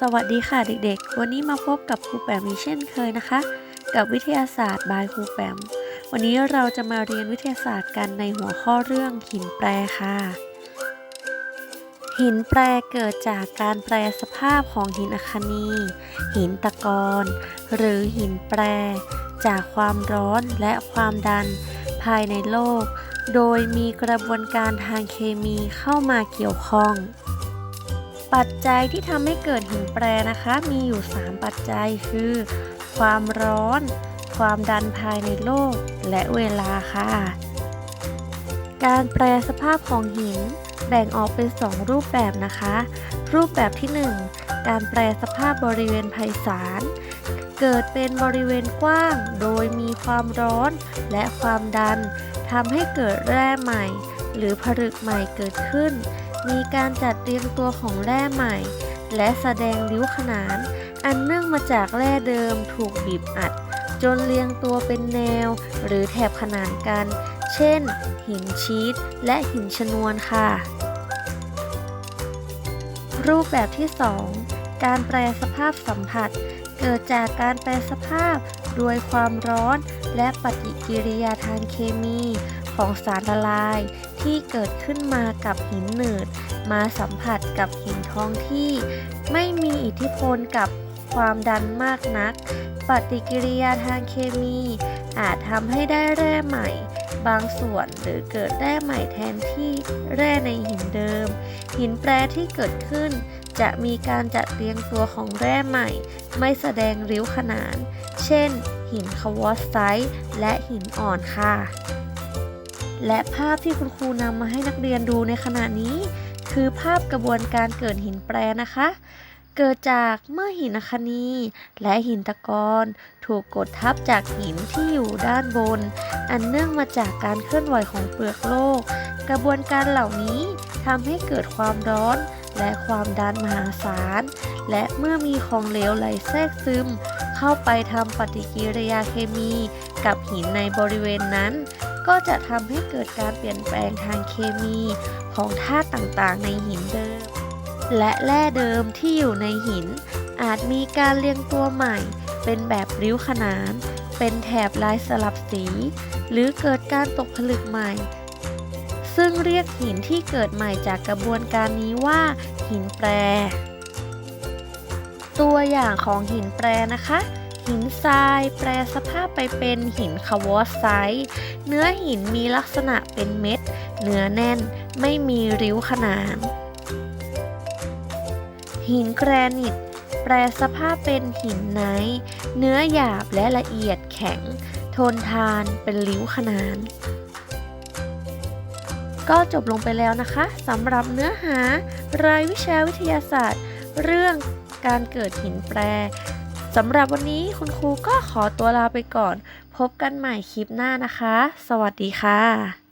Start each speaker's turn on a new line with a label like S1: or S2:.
S1: สวัสดีค่ะเด็กๆ วันนี้มาพบกับครูแปมอีกเช่นเคยนะคะ กับวิทยาศาสตร์บายครูแปม วันนี้เราจะมาเรียนวิทยาศาสตร์กันในหัวข้อเรื่องหินแปรค่ะ หินแปรเกิดจากการแปรสภาพของหินอัคนี หินตะกอนหรือหินแปร จากความร้อนและความดันภายในโลก โดยมีกระบวนการทางเคมีเข้ามาเกี่ยวข้อง ปัจจัยที่ทำให้เกิดหินแปรนะคะ มีอยู่ 3 ปัจจัยคือ ความร้อน ความดันภายในโลก และเวลาค่ะ การแปรสภาพของหินแบ่งออกเป็น 2 รูปแบบนะคะ รูปแบบที่ 1 การแปรสภาพบริเวณไพศาลเกิดเป็นบริเวณกว้าง โดยมีความร้อนและความดันทำให้เกิดแร่ใหม่ หรือผลึกใหม่เกิดขึ้น มีการจัดเรียงตัวของแร่ใหม่ และแสดงริ้วขนาน อันเนื่องมาจากแร่เดิมถูกบีบอัด จนเรียงตัวเป็นแนว หรือแถบขนานกัน เช่น หินชีตและหินชนวนค่ะ รูปแบบที่ 2 การแปรสภาพสัมผัส เกิดจากการแปรสภาพโดยความร้อนและปฏิกิริยาทางเคมีของสารละลาย ที่เกิดขึ้นมากับหินหนืด มาสัมผัสกับหินท้องที่ ไม่มีอิทธิพลกับความดันมากนัก ปฏิกิริยาทางเคมี อาจทำให้ได้แร่ใหม่ บางส่วนหรือเกิดแร่ใหม่แทนที่แร่ในหินเดิม หินแปรที่เกิดขึ้น จะมีการจัดเรียงตัวของแร่ใหม่ ไม่แสดงริ้วขนาน เช่น หินควอตไซต์และหินอ่อนค่ะ และภาพที่คุณครูนำมาให้นักเรียนดูในขณะนี้ คือภาพกระบวนการเกิดหินแปรนะคะ เกิดจากเมื่อหินอัคนีและหินตะกอนถูกกดทับจากหินที่อยู่ด้านบน อันเนื่องมาจากการเคลื่อนไหวของเปลือกโลก กระบวนการเหล่านี้ทำให้เกิดความร้อนและความดันมหาศาล และเมื่อมีของเหลวไหลแทรกซึม เข้าไปทำปฏิกิริยาเคมีกับหินในบริเวณนั้น ก็จะทำให้เกิดการเปลี่ยนแปลงทางเคมีของธาตุต่างๆ ในหินเดิม และแร่เดิมที่อยู่ในหิน อาจมีการเรียงตัวใหม่ เป็นแบบริ้วขนาน เป็นแถบลายสลับสี หรือเกิดการตกผลึกใหม่ ซึ่งเรียกหินที่เกิดใหม่จากกระบวนการนี้ว่า หินแปร ตัวอย่างของหินแปรนะคะ หินทรายแปรสภาพไปเป็นหินคาวอสไซต์เนื้อหินมีลักษณะเป็นเม็ด เนื้อแน่นไม่มีริ้วขนาน หินแกรนิต แปรสภาพเป็นหินไนท์เนื้อหยาบและละเอียดแข็ง ทนทานเป็นริ้วขนานก็จบลงไปแล้วนะคะสำหรับเนื้อหารายวิชาวิทยาศาสตร์ เรื่องการเกิดหินแปร สำหรับวันนี้คุณครูก็ขอตัวลาไปก่อน พบกันใหม่คลิปหน้านะคะ สวัสดีค่ะ